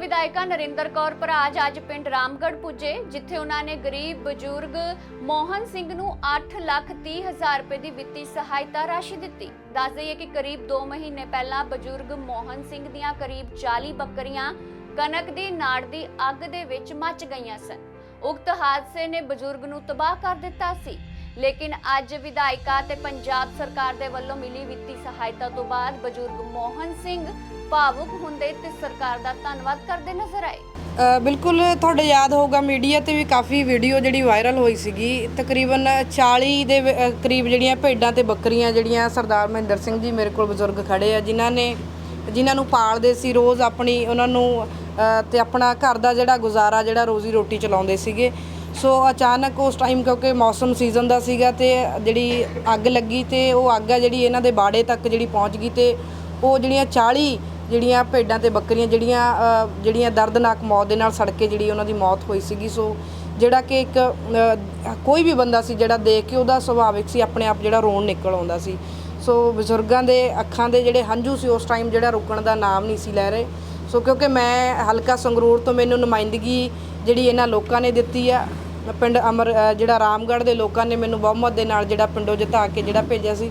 ਵਿਧਾਇਕਾ ਨਰਿੰਦਰ ਕੌਰ ਭਰਾਜ ਅੱਜ ਪਿੰਡ ਰਾਮਗੜ੍ਹ ਪੁੱਜੇ, ਜਿੱਥੇ ਉਹਨਾਂ ਨੇ ਗਰੀਬ ਬਜ਼ੁਰਗ ਮੋਹਨ ਸਿੰਘ ਨੂੰ 8 ਲੱਖ 30 ਹਜ਼ਾਰ ਰੁਪਏ ਦੀ ਵਿੱਤੀ ਸਹਾਇਤਾ ਰਾਸ਼ੀ ਦਿੱਤੀ। ਦੱਸ ਦਈਏ ਕਿ ਕਰੀਬ 2 ਮਹੀਨੇ ਪਹਿਲਾਂ ਬਜ਼ੁਰਗ ਮੋਹਨ ਸਿੰਘ ਦੀਆਂ ਕਰੀਬ 40 ਬੱਕਰੀਆਂ ਕਣਕ ਦੀ, ਨਾੜ ਦੀ, ਅੱਗ ਦੇ ਵਿੱਚ ਮੱਚ ਗਈਆਂ ਸਨ। ਉਕਤ ਹਾਦਸੇ ਨੇ ਬਜ਼ੁਰਗ ਨੂੰ ਤਬਾਹ ਕਰ ਦਿੱਤਾ ਸੀ। ਲੇਕਿਨ ਅੱਜ ਵਿਧਾਇਕਾ ਤੇ ਪੰਜਾਬ ਸਰਕਾਰ ਦੇ ਵੱਲੋਂ ਮਿਲੀ ਵਿੱਤੀ ਸਹਾਇਤਾ ਤੋਂ ਬਾਅਦ ਬਜ਼ੁਰਗ ਮੋਹਨ ਸਿੰਘ ਭਾਵੁਕ ਹੁੰਦੇ ਤੇ ਸਰਕਾਰ ਦਾ ਧੰਨਵਾਦ ਕਰਦੇ ਨਜ਼ਰ ਆਏ। ਬਿਲਕੁਲ ਤੁਹਾਡੇ ਯਾਦ ਹੋਊਗਾ ਮੀਡੀਆ ਤੇ ਵੀ ਕਾਫੀ ਵੀਡੀਓ ਜਿਹੜੀ ਵਾਇਰਲ ਹੋਈ ਸੀਗੀ। ਤਕਰੀਬਨ 40 ਦੇ ਕਰੀਬ ਜਿਹੜੀਆਂ ਭੇਡਾਂ ਤੇ ਬੱਕਰੀਆਂ ਜਿਹੜੀਆਂ ਸਰਦਾਰ ਮਹਿੰਦਰ ਸਿੰਘ ਜੀ ਮੇਰੇ ਕੋਲ ਬਜ਼ੁਰਗ ਖੜੇ ਆ ਜਿਨ੍ਹਾਂ ਨੇ ਜਿਨ੍ਹਾਂ ਨੂੰ ਪਾਲਦੇ ਸੀ ਰੋਜ਼ ਆਪਣੀ ਉਹਨਾਂ ਨੂੰ ਅ, ਤੇ ਆਪਣਾ ਘਰ ਦਾ ਜਿਹੜਾ ਗੁਜ਼ਾਰਾ ਜਿਹੜਾ ਰੋਜ਼ੀ ਰੋਟੀ ਚਲਾਉਂਦੇ ਸੀਗੇ। ਸੋ ਅਚਾਨਕ ਉਸ ਟਾਈਮ ਕਿਉਂਕਿ ਮੌਸਮ ਸੀਜ਼ਨ ਦਾ ਸੀਗਾ ਤੇ ਜਿਹੜੀ ਅੱਗ ਲੱਗੀ ਤੇ ਉਹ ਅੱਗ ਆ ਜਿਹੜੀ ਇਹਨਾਂ ਦੇ ਬਾੜੇ ਤੱਕ ਜਿਹੜੀ ਪਹੁੰਚ ਗਈ ਤੇ ਉਹ ਜਿਹੜੀਆਂ 40 ਜਿਹੜੀਆਂ ਭੇਡਾਂ ਤੇ ਬੱਕਰੀਆਂ ਜਿਹੜੀਆਂ ਜਿਹੜੀਆਂ ਦਰਦਨਾਕ ਮੌਤ ਦੇ ਨਾਲ ਸੜ ਕੇ ਜਿਹੜੀ ਉਹਨਾਂ ਦੀ ਮੌਤ ਹੋਈ ਸੀਗੀ। ਸੋ ਜਿਹੜਾ ਕਿ ਇੱਕ ਕੋਈ ਵੀ ਬੰਦਾ ਸੀ ਜਿਹੜਾ ਦੇਖ ਕੇ ਉਹਦਾ ਸੁਭਾਵਿਕ ਸੀ, ਆਪਣੇ ਆਪ ਜਿਹੜਾ ਰੋਣ ਨਿਕਲ ਆਉਂਦਾ ਸੀ। ਸੋ ਬਜ਼ੁਰਗਾਂ ਦੇ ਅੱਖਾਂ ਦੇ ਜਿਹੜੇ ਹੰਝੂ ਸੀ, ਉਸ ਟਾਈਮ ਜਿਹੜਾ ਰੁਕਣ ਦਾ ਨਾਮ ਨਹੀਂ ਸੀ ਲੈ ਰਹੇ। ਸੋ ਕਿਉਂਕਿ ਮੈਂ ਹਲਕਾ ਸੰਗਰੂਰ ਤੋਂ ਮੈਨੂੰ ਨੁਮਾਇੰਦਗੀ ਜਿਹੜੀ ਇਹਨਾਂ ਲੋਕਾਂ ਨੇ ਦਿੱਤੀ ਆ, ਪਿੰਡ ਅਮਰ ਜਿਹੜਾ ਰਾਮਗੜ੍ਹ ਦੇ ਲੋਕਾਂ ਨੇ ਮੈਨੂੰ ਬਹੁਮਤ ਦੇ ਨਾਲ ਜਿਹੜਾ ਪਿੰਡੋਂ ਜਿਤਾ ਕੇ ਜਿਹੜਾ ਭੇਜਿਆ ਸੀ।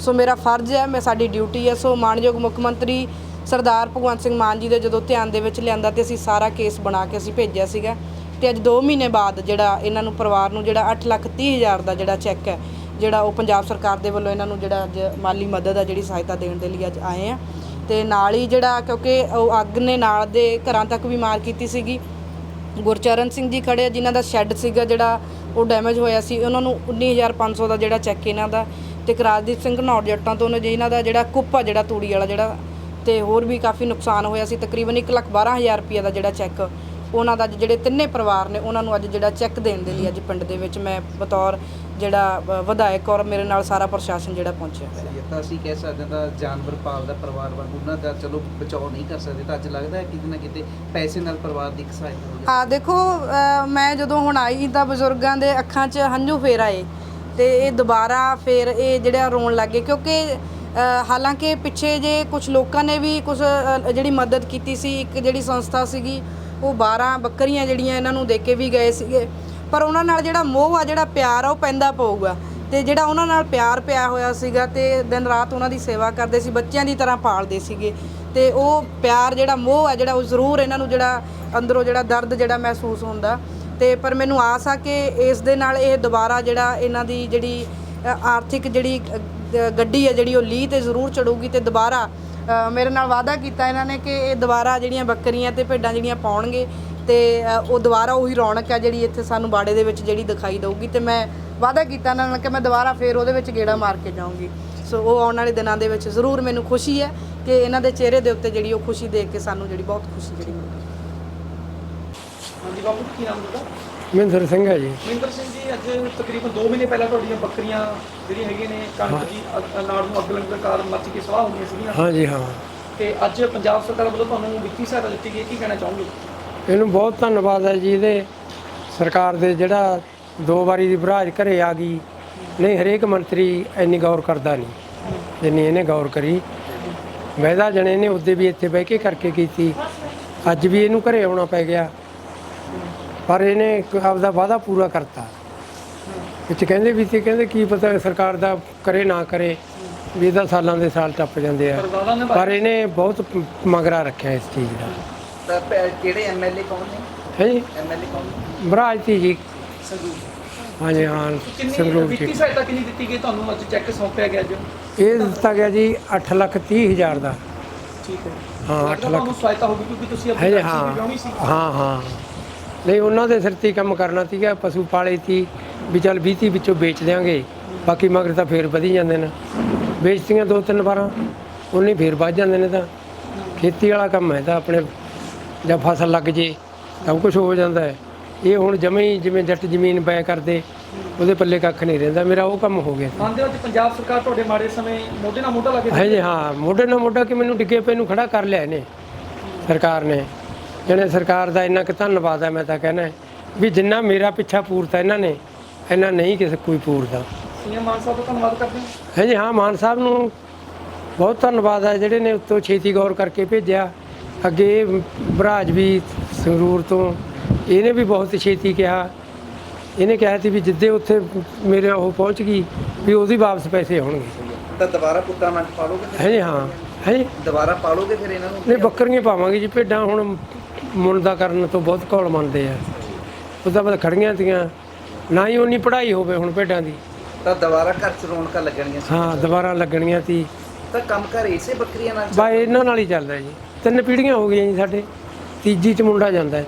ਸੋ ਮੇਰਾ ਫਰਜ਼ ਹੈ, ਮੈਂ ਸਾਡੀ ਡਿਊਟੀ ਹੈ, ਸੋ ਮਾਨਯੋਗ ਮੁੱਖ ਮੰਤਰੀ ਸਰਦਾਰ ਭਗਵੰਤ ਸਿੰਘ ਮਾਨ ਜੀ ਦੇ ਜਦੋਂ ਧਿਆਨ ਦੇ ਵਿੱਚ ਲਿਆਂਦਾ ਤੇ ਅਸੀਂ ਸਾਰਾ ਕੇਸ ਬਣਾ ਕੇ ਅਸੀਂ ਭੇਜਿਆ ਸੀਗਾ। ਤੇ ਅੱਜ 2 ਮਹੀਨੇ ਬਾਅਦ ਜਿਹੜਾ ਇਹਨਾਂ ਨੂੰ ਪਰਿਵਾਰ ਨੂੰ ਜਿਹੜਾ 8 ਲੱਖ 30 ਹਜ਼ਾਰ ਦਾ ਜਿਹੜਾ ਚੈੱਕ ਹੈ, ਜਿਹੜਾ ਉਹ ਪੰਜਾਬ ਸਰਕਾਰ ਦੇ ਵੱਲੋਂ ਇਹਨਾਂ ਨੂੰ ਜਿਹੜਾ ਅੱਜ ਮਾਲੀ ਮਦਦ ਆ, ਜਿਹੜੀ ਸਹਾਇਤਾ ਦੇਣ ਦੇ ਲਈ ਅੱਜ ਆਏ ਆ। ਤੇ ਨਾਲ ਹੀ ਜਿਹੜਾ ਕਿਉਂਕਿ ਉਹ ਅੱਗ ਨੇ ਨਾਲ ਦੇ ਘਰਾਂ ਤੱਕ ਵੀ ਮਾਰ ਕੀਤੀ ਸੀਗੀ। ਗੁਰਚਰਨ ਸਿੰਘ ਜੀ ਖੜੇ ਆ, ਜਿਨ੍ਹਾਂ ਦਾ ਸ਼ੈੱਡ ਸੀਗਾ ਜਿਹੜਾ ਉਹ ਡੈਮੇਜ ਹੋਇਆ ਸੀ ਉਹਨਾਂ ਨੂੰ 19500 ਦਾ ਜਿਹੜਾ ਚੈੱਕ ਇਹਨਾਂ ਦਾ ਤੇ ਕਰਾਜਦੀਪ ਸਿੰਘ ਘਨੌਰ ਜੱਟਾਂ ਤੋਂ ਉਹਨਾਂ ਜਿਹਨਾਂ ਦਾ ਜਿਹੜਾ ਕੁੱਪ ਆ ਜਿਹੜਾ ਤੂੜੀ ਵਾਲਾ ਜਿਹੜਾ ਤੇ ਹੋਰ ਵੀ ਕਾਫੀ ਨੁਕਸਾਨ ਹੋਇਆ ਸੀ ਤਕਰੀਬਨ 1,12,000 ਰੁਪਏ ਦਾ ਜਿਹੜਾ ਚੈੱਕ ਉਹਨਾਂ ਦਾ ਅੱਜ ਜਿਹੜੇ ਤਿੰਨੇ ਪਰਿਵਾਰ ਨੇ ਉਹਨਾਂ ਨੂੰ ਅੱਜ ਜਿਹੜਾ ਚੈੱਕ ਦੇਣ ਦੇ ਲਈ ਅੱਜ ਪਿੰਡ ਦੇ ਵਿੱਚ ਮੈਂ ਬਤੌਰ ਜਿਹੜਾ ਵਿਧਾਇਕ ਔਰ ਮੇਰੇ ਨਾਲ ਸਾਰਾ ਪ੍ਰਸ਼ਾਸਨ ਜਿਹੜਾ ਪਹੁੰਚਿਆ ਹੋਇਆ। ਤਾਂ ਅਸੀਂ ਕਹਿ ਸਕਦੇ ਹਾਂ ਤਾਂ ਜਾਨਵਰ ਪਾਲਦਾ ਪਰਿਵਾਰ ਵਾਂਗੂ ਉਹਨਾਂ ਦਾ ਚਲੋ ਬਚਾਓ ਨਹੀਂ ਕਰ ਸਕਦੇ ਤਾਂ ਅੱਜ ਲੱਗਦਾ ਹੈ ਕਿਤੇ ਨਾ ਕਿਤੇ ਪੈਸੇ ਨਾਲ ਪਰਿਵਾਰ ਦੀ ਸਹਾਇਤਾ ਹੋ ਆ ਦੇਖੋ ਮੈਂ ਜਦੋਂ ਹੁਣ ਆਈ ਤਾਂ ਬਜ਼ੁਰਗਾਂ ਦੇ ਅੱਖਾਂ 'ਚ ਹੰਝੂ ਫੇਰ ਆਏ ਤੇ ਇਹ ਦੁਬਾਰਾ ਫੇਰ ਇਹ ਜਿਹੜਾ ਰੋਣ ਲੱਗੇ ਕਿਉਂਕਿ ਅ, ਹਾਲਾਂਕਿ ਪਿੱਛੇ ਜੇ ਕੁਝ ਲੋਕਾਂ ਨੇ ਵੀ ਕੁਝ ਜਿਹੜੀ ਮਦਦ ਕੀਤੀ ਸੀ ਇੱਕ ਜਿਹੜੀ ਸੰਸਥਾ ਸੀਗੀ ਉਹ 12 ਬੱਕਰੀਆਂ ਜਿਹੜੀਆਂ ਇਹਨਾਂ ਨੂੰ ਦੇ ਕੇ ਵੀ ਗਏ ਸੀਗੇ। ਪਰ ਉਹਨਾਂ ਨਾਲ ਜਿਹੜਾ ਮੋਹ ਆ, ਜਿਹੜਾ ਪਿਆਰ ਆ, ਉਹ ਪੈਂਦਾ ਪਊਗਾ। ਤੇ ਜਿਹੜਾ ਉਹਨਾਂ ਨਾਲ ਪਿਆਰ ਪਿਆ ਹੋਇਆ ਸੀਗਾ ਤੇ ਦਿਨ ਰਾਤ ਉਹਨਾਂ ਦੀ ਸੇਵਾ ਕਰਦੇ ਸੀ, ਬੱਚਿਆਂ ਦੀ ਤਰ੍ਹਾਂ ਪਾਲਦੇ ਸੀਗੇ। ਤੇ ਉਹ ਪਿਆਰ ਜਿਹੜਾ ਮੋਹ ਆ, ਜਿਹੜਾ ਉਹ ਜ਼ਰੂਰ ਇਹਨਾਂ ਨੂੰ ਜਿਹੜਾ ਅੰਦਰੋਂ ਜਿਹੜਾ ਦਰਦ ਜਿਹੜਾ ਮਹਿਸੂਸ ਹੁੰਦਾ। ਤੇ ਪਰ ਮੈਨੂੰ ਆਸ ਆ ਕਿ ਇਸ ਦੇ ਨਾਲ ਇਹ ਦੁਬਾਰਾ ਜਿਹੜਾ ਇਹਨਾਂ ਦੀ ਜਿਹੜੀ ਆਰਥਿਕ ਜਿਹੜੀ ਗੱਡੀ ਹੈ ਜਿਹੜੀ ਉਹ ਲੀਹ ਤੇ ਜ਼ਰੂਰ ਚੜੂਗੀ ਤੇ ਦੁਬਾਰਾ ਮੇਰੇ ਨਾਲ ਵਾਅਦਾ ਕੀਤਾ ਇਹਨਾਂ ਨੇ ਕਿ ਇਹ ਦੁਬਾਰਾ ਜਿਹੜੀਆਂ ਬੱਕਰੀਆਂ ਤੇ ਭੇਡਾਂ ਜਿਹੜੀਆਂ ਪਾਉਣਗੇ ਤੇ ਉਹ ਦੁਬਾਰਾ ਉਹੀ ਰੌਣਕ ਹੈ ਜਿਹੜੀ ਇੱਥੇ ਸਾਨੂੰ ਬਾੜੇ ਦੇ ਵਿੱਚ ਜਿਹੜੀ ਦਿਖਾਈ ਦਊਗੀ ਤੇ ਮੈਂ ਵਾਅਦਾ ਕੀਤਾ ਇਹਨਾਂ ਨਾਲ ਕਿ ਮੈਂ ਦੁਬਾਰਾ ਫੇਰ ਉਹਦੇ ਵਿੱਚ ਗੇੜਾ ਮਾਰ ਕੇ ਜਾਊਂਗੀ। ਸੋ ਉਹ ਆਉਣ ਵਾਲੇ ਦਿਨਾਂ ਦੇ ਵਿੱਚ ਜ਼ਰੂਰ ਮੈਨੂੰ ਖੁਸ਼ੀ ਹੈ ਕਿ ਇਹਨਾਂ ਦੇ ਚਿਹਰੇ ਦੇ ਉੱਤੇ ਜਿਹੜੀ ਉਹ ਖੁਸ਼ੀ ਦੇਖ ਕੇ ਸਾਨੂੰ ਜਿਹੜੀ ਬਹੁਤ ਖੁਸ਼ੀ ਜਿਹੜੀ ਮਿਲੀ ਹਾਂਜੀ ਬਾਬੂ ਕੀ ਨਾਮ ਤੁਹਾਡਾ? ਮਹਿੰਦਰ ਸਿੰਘ ਹੈ ਜੀ। ਮਹਿੰਦਰ ਸਿੰਘ ਜੀ ਅੱਜ ਤਕਰੀਬਨ 2 ਮਹੀਨੇ ਪਹਿਲਾਂ ਤੁਹਾਡੀਆਂ ਬੱਕਰੀਆਂ ਜਿਹੜੀਆਂ ਹੈਗੀਆਂ ਨੇ ਕਣਕ ਦੀ ਅ- ਨਾੜ ਨੂੰ ਅੱਗ ਲੱਗਣ ਕਾਰਨ ਮੱਚ ਕੇ ਸਵਾਹ ਹੋ ਗਈਆਂ ਸੀਗੀਆਂ। ਹਾਂਜੀ ਹਾਂ। ਤੇ ਅੱਜ ਪੰਜਾਬ ਸਰਕਾਰ ਵੱਲੋਂ ਤੁਹਾਨੂੰ ਵਿੱਤੀ ਸਹਾਇਤਾ ਦਿੱਤੀ ਗਈ ਹੈ। ਕੀ ਕਹਿਣਾ ਚਾਹੋਗੇ? ਇਹਨੂੰ ਬਹੁਤ ਧੰਨਵਾਦ ਹੈ ਜੀ ਇਹਦੇ ਸਰਕਾਰ ਦੇ ਜਿਹੜਾ ਦੋ ਵਾਰੀ ਦੀ ਭਰਾਜ ਘਰੇ ਆ ਗਈ। ਨਹੀਂ ਹਰੇਕ ਮੰਤਰੀ ਇੰਨੀ ਗੌਰ ਕਰਦਾ ਨਹੀਂ ਜਿੰਨੀ ਇਹਨੇ ਗੌਰ ਕਰੀ। ਵੈਦਾ ਜਣੇ ਨੇ ਉਹਦੇ ਵੀ ਇੱਥੇ ਬਹਿ ਕੇ ਕਰਕੇ ਕੀਤੀ। ਅੱਜ ਵੀ ਇਹਨੂੰ ਘਰੇ ਆਉਣਾ ਪੈ ਗਿਆ। ਪਰ ਇਹਨੇ ਇੱਕ ਆਪਦਾ ਵਾਅਦਾ ਪੂਰਾ ਕਰਤਾ। ਵਿੱਚ ਕਹਿੰਦੇ ਵੀ ਸੀ ਕਹਿੰਦੇ ਕੀ ਪਤਾ ਸਰਕਾਰ ਦਾ ਕਰੇ ਨਾ ਕਰੇ ਵੀ ਇਹਦਾ ਸਾਲਾਂ ਦੇ ਸਾਲ ਟੱਪ ਜਾਂਦੇ ਆ। ਪਰ ਇਹਨੇ ਬਹੁਤ ਮਗਰਾ ਰੱਖਿਆ ਇਸ ਚੀਜ਼ ਦਾ। ਤਾਂ ਕਿਹੜੇ ਐਮਐਲਏ ਕੌਣ ਨੇ? ਹੈ? ਜੀ ਐਮਐਲਏ ਕੌਣ ਨੇ? ਬਰਾਜ ਜੀ। ਸੰਗਰੂਰ। ਹਾਂਜੀ ਹਾਂ ਕਿੰਨੀ ਸੰਗਰੂਰ ਜੀ। ਸਹਾਇਤਾ ਕਿੰਨੀ ਦਿੱਤੀ ਗਈ ਤੁਹਾਨੂੰ? ਅੱਜ ਚੈੱਕ ਸੌਂਪਿਆ ਗਿਆ ਅੱਜ। ਇਹ ਦਿੱਤਾ ਗਿਆ ਜੀ 8 ਲੱਖ 30 ਹਜ਼ਾਰ ਦਾ। ਠੀਕ ਹੈ। ਹਾਂ, ਅੱਠ ਲੱਗਦਾ ਲੱਖ। ਤੁਹਾਨੂੰ ਸਹਾਇਤਾ ਕਿਉਂਕਿ ਤੁਸੀਂ ਆਪਣੀ ਜੀ ਹਾਂ ਹਾਂ। ਨਹੀਂ ਉਹਨਾਂ ਦੇ ਸਿਰ ਤੇ ਹੀ ਕੰਮ ਕਰਨਾ ਸੀਗਾ ਪਸ਼ੂ ਪਾਲੇ ਸੀ ਵੀ ਚੱਲ 20 ਤੀਹ ਵਿੱਚੋਂ ਵੇਚ ਦਿਆਂਗੇ। ਬਾਕੀ ਮਗਰ ਤਾਂ ਫੇਰ ਵਧੀ ਜਾਂਦੇ ਨੇ। ਵੇਚਤੀਆਂ ਦੋ ਤਿੰਨ ਵਾਰਾਂ ਉਹਨੇ ਫੇਰ ਵੱਧ ਜਾਂਦੇ ਨੇ ਤਾਂ। ਖੇਤੀ ਵਾਲਾ ਕੰਮ ਹੈ ਤਾਂ ਆਪਣੇ ਜਦ ਫਸਲ ਲੱਗ ਜੇ ਸਭ ਕੁਝ ਹੋ ਜਾਂਦਾ ਹੈ। ਇਹ ਹੁਣ ਜਮੇ ਹੀ ਜਿਵੇਂ ਜੱਟ ਜ਼ਮੀਨ ਬੈ ਕਰਦੇ ਉਹਦੇ ਪੱਲੇ ਕੱਖ ਨਹੀਂ ਰਹਿੰਦਾ। ਮੇਰਾ ਉਹ ਕੰਮ ਹੋ ਗਿਆ। ਮੰਨਦੇ ਹੋ ਪੰਜਾਬ ਸਰਕਾਰ ਤੁਹਾਡੇ ਮਾੜੇ ਸਮੇਂ ਮੋਢੇ ਨਾਲ ਮੋਢਾ ਲਾ ਕੇ ਹੈ ਜੀ ਹਾਂ। ਮੋਢੇ ਨਾਲ ਮੋਢਾ ਕਿ ਮੈਨੂੰ ਡਿੱਗੇ ਪਏ ਨੂੰ ਖੜਾ ਕਰ ਲਿਆ ਇਹਨੇ ਸਰਕਾਰ ਨੇ। ਜਿਹਨੇ ਸਰਕਾਰ ਦਾ ਇੰਨਾ ਕੁ ਧੰਨਵਾਦ ਹੈ ਮੈਂ ਤਾਂ ਕਹਿੰਦਾ ਵੀ ਜਿੰਨਾ ਮੇਰਾ ਪਿੱਛਾ ਪੂਰਤਾ ਇਹਨਾਂ ਨੇ ਇਹਨਾਂ ਨਹੀਂ ਕਿਸੇ ਕੋਈ ਪੂਰਦਾ। ਸੀਐਮ ਮਾਨ ਸਾਹਿਬ ਦਾ ਧੰਨਵਾਦ ਕਰਦੇ ਹਾਂ। ਹੈ ਜੀ ਹਾਂ ਮਾਨ ਸਾਹਿਬ ਨੂੰ ਬਹੁਤ ਧੰਨਵਾਦ ਹੈ ਜਿਹੜੇ ਨੇ ਉੱਤੋਂ ਛੇਤੀ ਗੌਰ ਕਰਕੇ ਭੇਜਿਆ। ਅੱਗੇ ਬਰਾਜ ਵੀ ਸੰਗਰੂਰ ਤੋਂ ਇਹਨੇ ਵੀ ਬਹੁਤ ਛੇਤੀ ਕਿਹਾ। ਇਹਨੇ ਕਿਹਾ ਸੀ ਵੀ ਜਿੱਦੇ ਉੱਥੇ ਮੇਰੇ ਉਹ ਪਹੁੰਚ ਗਈ ਵੀ ਉਹਦੀ ਵਾਪਸ ਪੈਸੇ ਆਉਣਗੇ। ਤਾਂ ਦੁਬਾਰਾ ਪੁੱਤਾਂ ਮੰਡ ਪਾਲੋਗੇ ਫਿਰ? ਹੈ ਜੀ ਹਾਂ ਹੈ ਜੀ ਦੁਬਾਰਾ ਪਾਲੋਗੇ ਫਿਰ ਇਹਨਾਂ ਨੂੰ? ਨਹੀਂ ਬੱਕਰੀਆਂ ਪਾਵਾਂਗੇ ਜੀ ਭੇਡਾਂ ਹੁਣ ਦਾ ਕਰਨ ਤੋਂ ਬਹੁਤ ਘੋਲ ਮੰਨਦੇ ਆ। ਉਹਦਾ ਬਾਅਦ ਖੜੀਆਂ ਤੀਆਂ। ਨਾ ਹੀ ਉਨੀ ਪੜ੍ਹਾਈ ਹੋਵੇ ਹੁਣ ਭੇਡਾਂ ਦੀ। ਤਾਂ ਦੁਬਾਰਾ ਘਰ ਚ ਰੌਣਕਾਂ ਲੱਗਣਗੀਆਂ ਹਾਂ ਦੁਬਾਰਾ ਲੱਗਣੀਆਂ ਤੀ। ਤਾਂ ਕੰਮ ਘਰ ਇਸੇ ਬੱਕਰੀਆਂ ਨਾਲ ਬਾ ਇਹਨਾਂ ਨਾਲ ਹੀ ਚੱਲਦਾ ਜੀ। ਤਿੰਨ ਪੀੜ੍ਹੀਆਂ ਹੋ ਗਈਆਂ ਜੀ ਸਾਡੇ। ਤੀਜੀ ਚ ਮੁੰਡਾ ਜਾਂਦਾ ਹੈ।